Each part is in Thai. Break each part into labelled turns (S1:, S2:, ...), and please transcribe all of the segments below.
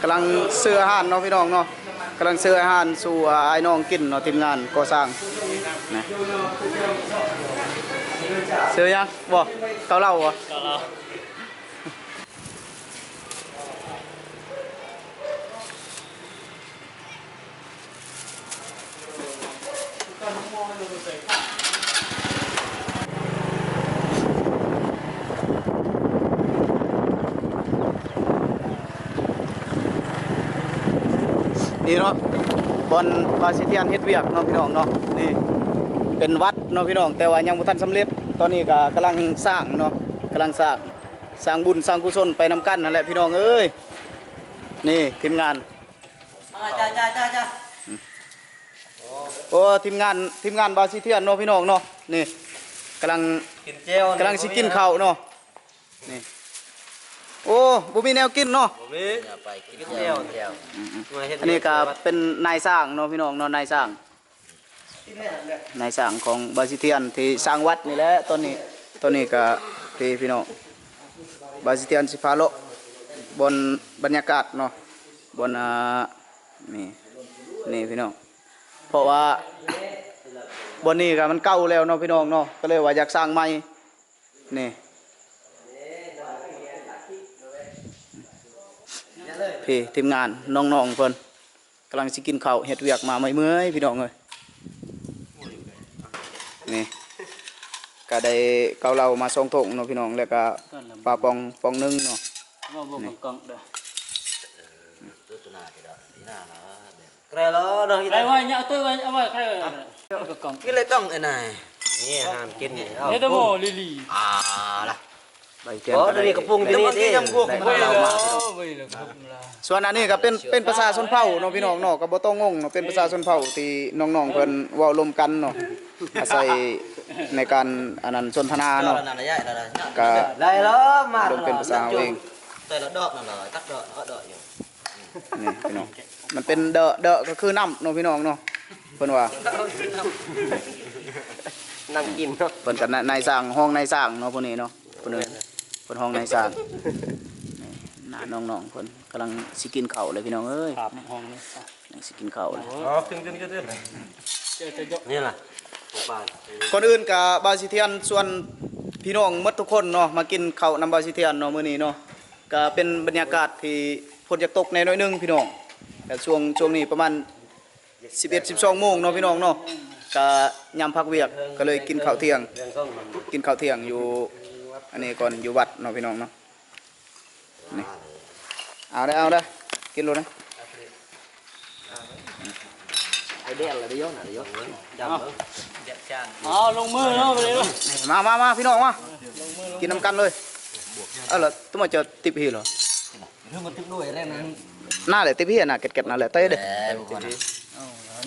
S1: กำลังเสื้ออาหารเนาะพี่น้องเนาะกำลังเสื้ออาหารสู่ไอ้ายน้องกินเนาะทีมงานก่อสร้างนะซื้อยังบ่เกาเหล่าบ่
S2: ก็เรา
S1: นี่เนาะบอลบาซิเทียนเฮ็ดเวียกเนาะพี่น้องเนาะนี่เป็นวัดเนาะพี่น้อง แต่ว่ายังบ่ทันสำเร็จ ตอนนี้ก็กำลังสร้างเนาะกำลังสร้างสร้างบุญสร้างกุศลไปนำกันนั่นแหละพี่น้องเอ้ยนี่ทีมงาน
S2: จ้าจ้าจ้าจ้า
S1: โอ้ทีมงานทีมงานบาซิเทียนเนาะพี่น้องเนาะนี่กำลัง
S2: กินเจล
S1: กำลังสิกินข้าวเนาะนี่ โอ้บ่มีแนวกินเนาะ
S2: ผมนี่ไปกินเจลเจล
S1: อันนี้ก็เป็นนายสร้างเนาะพี่น้องเนาะนายสร้าง นายสร้างของบาซิเทียนที่สร้างวัดนี่แหละตอนนี้ตอนนี้ก็ที่พี่น้องบาซิเทียนสิพาโลาะบนบรรยากาศเนาะบนอ่านี่นี่พี่น้องเพราะว่า บนนี้ก็มันเก่าแล้วเนาะพี่น้องเนาะก็เลยว่าอยากสร้างใหม่นี่ พี่ทีมงานน้องๆเพิ่นกำลังสิกินข้าวเฮ็ดเวียกมาไม่เมื่อยพี่น้องเอ้ยนี่ก็ได้เกาเหลามาสองถุงเนาะพี่น้องแล้วก็ปลาปองปองหนึงเนาะ
S2: มาบอกกับกล่องเด้อใครล้อเด้อใครว่าเนี่ยตัวว่าเอาไว้ใครกับกล่อง
S3: cái lấy cong này này nghe hàn kiên nhỉ
S2: เนตโมลิลี่
S3: à là
S1: ใบเทียน
S3: có
S1: ก็
S3: đây
S1: ได้
S3: cái phung cái này đi
S2: เว้ยเลยเว้ยเลยครับ
S1: ส่วนอันนี้ก็เป็นเป็นภาษาชนเผ่าเนาะพี่น้องเนาะก็บ่ต้องงงเนาะเป็นภาษาชนเผ่าที่น้องๆเพิ่นเว้าลมกันเนาะอาศัยในการอันนั้นสนทนาเนาะ
S3: là là vậy là là
S1: ก็
S3: đây đó mà
S1: ลงเป็นภาษาเอาเอง
S3: đây là đọt là là tắt đọt nó đọt nhiều
S1: นี่พี่น้องมันเป็นเดอะเดอะก็คือน้ำเนาะพี่น้องเนาะเพิ่นว่า
S3: nằm kín nó
S1: เพิ่นก็นายสร้างห้องนายสร้างเนาะพวกนี้เนาะเพิ่นเอิ้น เพิ่นห้องนายสร้างนี่หน้าน้องๆเพิ่นกำลังสิกินข้าวเลยพี่น้องเอ้ย
S2: ครับห้องนี้
S1: นี่สิกินข้าวเลย
S3: Ờ, kinh kinh kinh
S2: เจอจะยก
S3: Như là một bàn
S1: ก่อนอื่นกับบาซิเทียนส่วนพี่น้องหมดทุกคนเนาะมากินข้าวนำบาซิเทียนเนาะมื้อนี้เนาะก็เป็นบรรยากาศที่ฝนจะตกในน้อยหนึงพี่น้องแต่ช่วงช่วงนี้ประมาณ11 12โมงเนาะพี่น้องเนาะก็ยามพักเวียกก็เลยกินข้าวเที่ยง
S3: Đường không mà
S1: กินข้าวเที่ยงอยู่ อันนี้ก่อนอยู่วัดเนาะพี่น้องเนาะนี่เอาได้เอาได้กินเลยนะ
S3: Cái đen là đi vô nè đi vô Chầm nữa Đẹp chan
S2: อ๋อลงมือเนาะไปเลยเนาะ
S1: นี่มามามาพี่น้องมากินน้ำกันเลยเออเหรอตุ้มมาเจอติบฮีเหรอ
S3: Nó một chút đuổi đây nè
S1: หน้าเลยติบฮีน่ะเก็ดๆน่ะแหละเต้เด้
S3: Để một con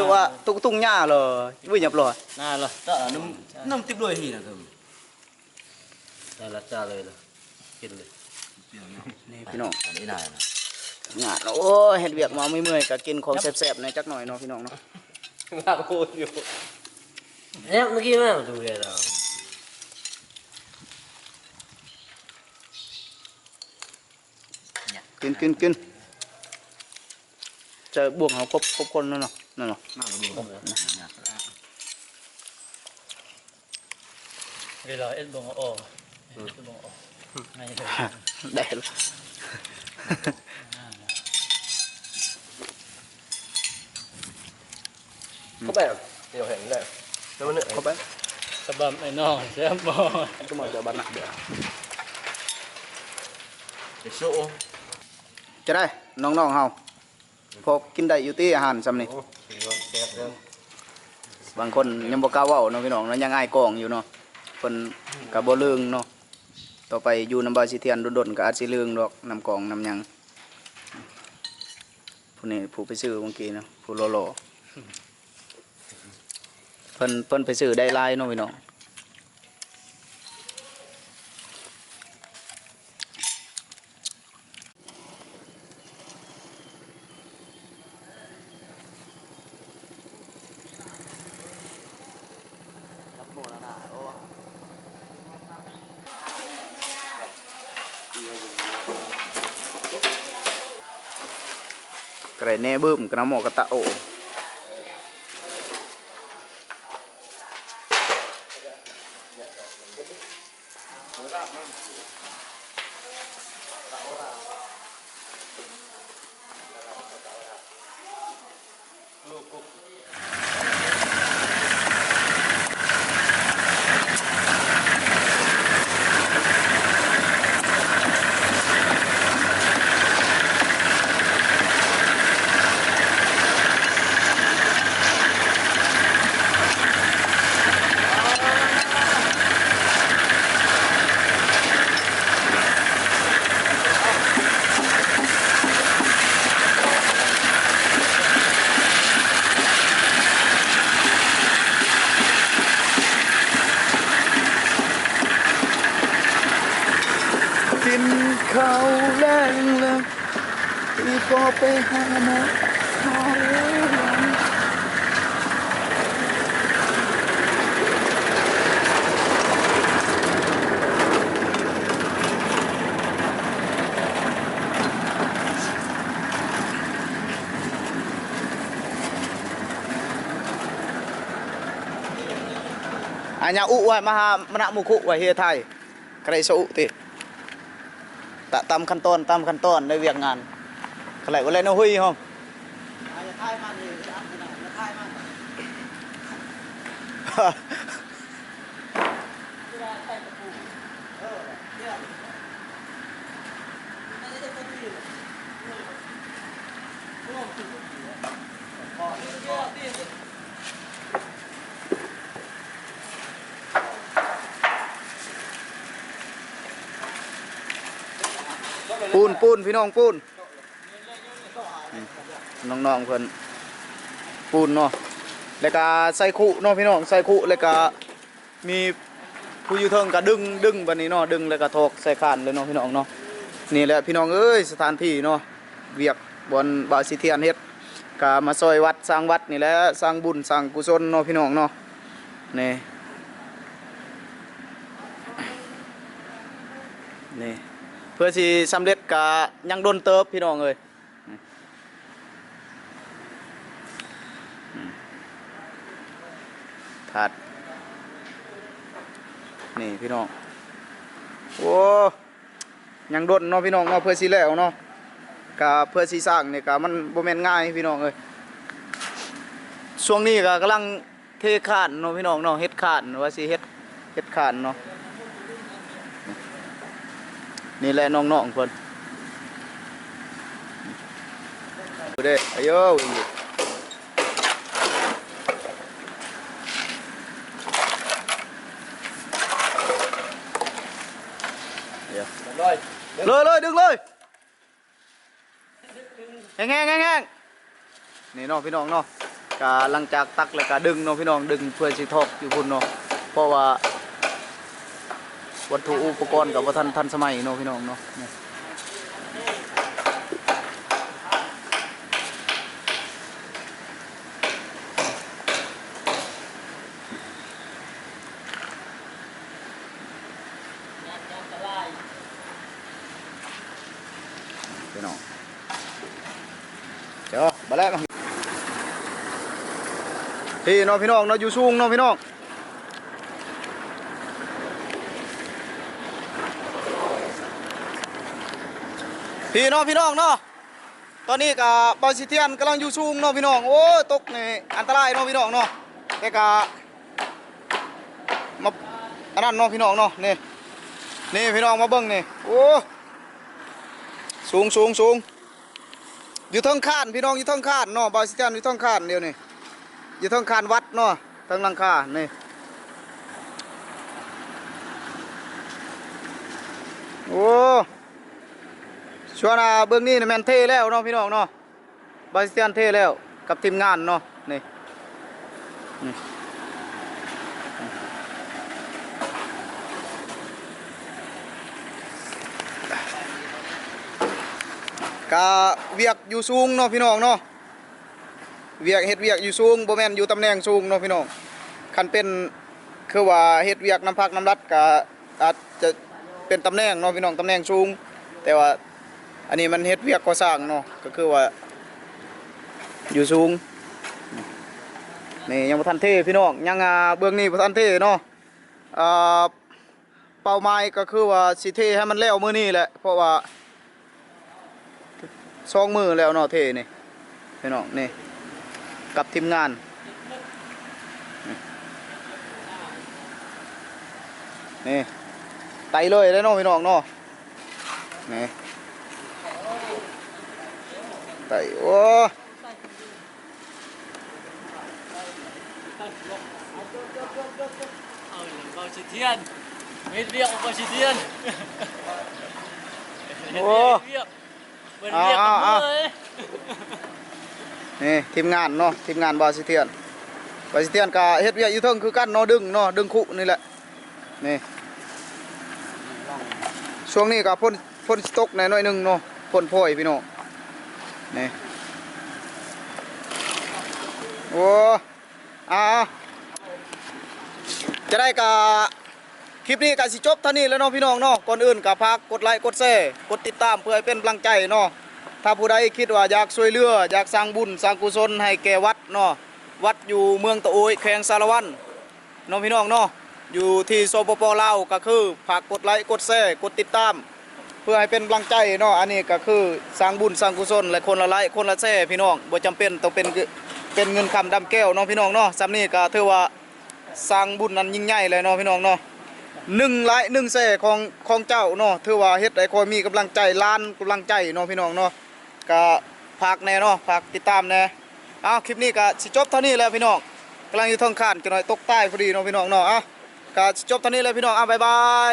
S1: ตัวตุกตุ้งหญ้าเหรอวิ่งหยับเหรอ
S2: น่าละ
S3: Đó là nông nông tiếp đuổi thì là thường Đây là cha lời là Kiên lời
S1: นี่พี่น้อง
S3: Ở đây này nè
S1: งานโอ้ยเห็ดเวียกมาไม่เมื่อยๆก็กินของแซ่บๆหน่อยจักหน่อยเนาะพี่น้องเนาะ
S3: Ngạc hôn nhiều Em nó kia mà tụi về rồi
S1: กินกินกินจะบวกเขาครบครบคนนั่นเนาะนั่นเนาะ
S2: เดี๋ยวเราเอ็ดบงโอ้เอ็ด บงโอ้ไงเลย
S1: ได้แล้ว
S3: Có bè Nhiều hình đây Đâu có nữa
S1: เข้าไป
S2: สบับไอ้น้องเสียบ่
S1: ก็มาเจอบ้านหนักเดี๋ยว
S3: Để sổ
S1: จะได้น้องๆเฮาพอกินได้อยู่ที่อาหารซำนี่
S3: Thì ngon đẹp hơn
S1: บางคนยังบ่กล้าเว้าเนาะพี่น้องเนาะยังอายกล้องอยู่เนาะเพิ่นก็บ่ลืงเนาะ ต่อไปอยู่นำบาสิเทียนโดนๆกับอาจสิลืงดอกน้ำกองน้ำยังผู้นี้ผู้ไปซื้อเมื่อกี้นะผู้หล่อๆเพิ่นเพิ่นไปซื้อได้ลายเนาะพี่น้อง ระไรแหน่บึ้มกระหมอกระตะโอ กินข้าวแรงเลยรีบอไปหาห ติตะตามขั้นตอนตามขั้นตอนในเวียงงานใครก็เลยนะหุยห้อง ปูนพี่น้องปูนน้องๆเพิ่นปูนเนาะแล้วก็ใส่คุเนาะพี่น้องใส่คุแล้วก็มีผู้อยู่เทิงก็ดึงดึงบัดนี้เนาะดึงแล้วก็ถกใส่คานเลยเนาะพี่น้องเนาะนี่แหละพี่น้องเอ้ยสถานที่เนาะเวียกบนบาสิเทียนเฮ็ดก็มาซอยวัดสร้างวัดนี่แหละสร้างบุญสร้างกุศลเนาะพี่น้องเนาะนี่นี่ พื่อสิสำเร็จกะยังโดนเติบพี่น้องเอ้ยถาดนี่พี่น้องโอ้ยังโดนเนาะพี่น้องเนาะเพื่อสิแล้วเนาะกะเพื่อสิสร้างนี่ยกะมันโบแมนง่ายพี่น้องเอ้ยช่วงนี้ก็กำลังเทคานเนาะพี่น้องเนาะเฮ็ดคานว่าสิเฮ็ดเฮ็ดคานเนาะ นี่แหละน้องๆเพิ่นดูเด้อายุวิ่งดิเดี๋ยว
S3: เลย
S1: เลยเลยดึงเลยแห้งแห้งแห้งแห้งนี่เน้องพี่น้องเนาะกาหลังจากตักแล้วก็ดึงเนาะพี่น้องดึงเพื่อสิทอกอยู่พุ่นเนาะเพราะว่า วัตถุอุปกรณ์กับว่าทันทันสมัยเนาะพี่น้องเนาะพี่น้องเจ้ามาแล้วพี่น้องพี่น้องเนาะอยู่สูงเนาะพี่น้อง พี่น้องพี่น้องเนาะตอนนี้กับบอลซิเทียนกำลังอยู่สูงเนาะพี่น้องโอ้ตกนี่อันตรายเนาะพี่น้องเนาะแต่กะมาอันนั้นเนาะพี่น้องเนาะนี่นี่พี่น้องมาเบิ่งนี่โอ้สูงสูงสูงอยู่ทั้งคานพี่น้องอยู่ทั้งคานเนาะบอลซิเทียนอยู่ทั้งคานเดียวนี่อยู่ทั้งคานวัดเนาะทั้งลังคานี่โอ้ ช่วงน่ะเบื้องนี้นะแมนเท่แล้วเนาะพี่น้องเนาะบาสเตียนเท่แล้วกับทีมงานเนาะนี่กะเวียกอยู่สูงเนาะพี่น้องเนาะเวียกเฮ็ดเวียกอยู่สูงโบแมนอยู่ตำแหน่งสูงเนาะพี่น้องคันเป็นคือว่าเฮ็ดเวียกน้ำพักน้ำรัดกะอาจจะเป็นตำแหน่งเนาะพี่น้องตำแหน่งสูง แต่ว่า อันนี้มันเฮ็ดเวียกก่อสร้างเนาะก็คือว่า อยู่สูงนี่ยังบ่ทันเทพี่น้องยังอ่าเบื้องนี้บ่ทันเทเนาะอ่าเป้าหมายก็คือว่าสิเทให้มันแล้วมื้อนี้แหละเพราะว่าสองมือแล้วเนาะเทนี่พี่น้องนี่กับทีมงานนี่ไตเลยได้เนาะพี่น้องเนาะนี่ ไตโอ้
S2: เอาเบาสิเทียนเม็ดเรียกเบาสิเทียน
S1: โอ้
S2: เรียกเปิดเรียก
S1: เอาเอาเอา
S2: เลย
S1: นี่ทีมงานเนาะทีมงานบาสิเทียนบาสิเทียนก็เฮ็ดเวียกอยู่เทิงคือกันเนาะดึงเนาะดึงคุนี่แหละนี่ช่วงนี้ก็พ่นพ่นสต๊อกหน่อยๆหนึงเนาะพ่นโพยพี่น้อง นี่โอ้อาจะได้กะคลิปนี้ก็สิจบเท่านี้แล้วเนาะพี่น้องเนาะก่อนอื่นก็ฝากกดไลค์กดแชร์กดติดตามเพื่อให้เป็นกำลังใจเนาะถ้าผู้ใดคิดว่าอยากช่วยเหลืออยากสร้างบุญสร้างกุศลให้แก่วัดเนาะวัดอยู่เมืองตะโอยแขวงสารวันน้องพี่น้องเนาะอยู่ที่สปปลาวก็คือฝากกดไลค์กดแชร์กดติดตาม เพื่อให้เป็นกำลังใจเนาะอันนี้ก็คือสร้างบุญสร้างกุศลและคนละไลค์คนละแชร์พี่น้องบ่จำเป็นต้องเป็นเป็นเงินคำดำแก้วเนาะพี่น้องเนาะซ้ำนี้ก็ถือว่าสร้างบุญนั้นยิ่งใหญ่เลยเนาะพี่น้องเนาะหนึ่งไลหนึ่งแชร์ของของเจ้าเนาะถือว่าเฮ็ดให้คอยมีกำลังใจล้านกำลังใจเนาะพี่น้องเนาะก็ฝากแน่เนาะฝากติดตามแน่อ้าวคลิปนี้ก็สิจบเท่านี้แล้วพี่น้องกำลังอยู่ทางข้านจะหน่อยตกใต้พอดีเนาะพี่น้องเนาะอ้าวก็จบเท่านี้เลยพี่น้องอ้าวบ๊ายบาย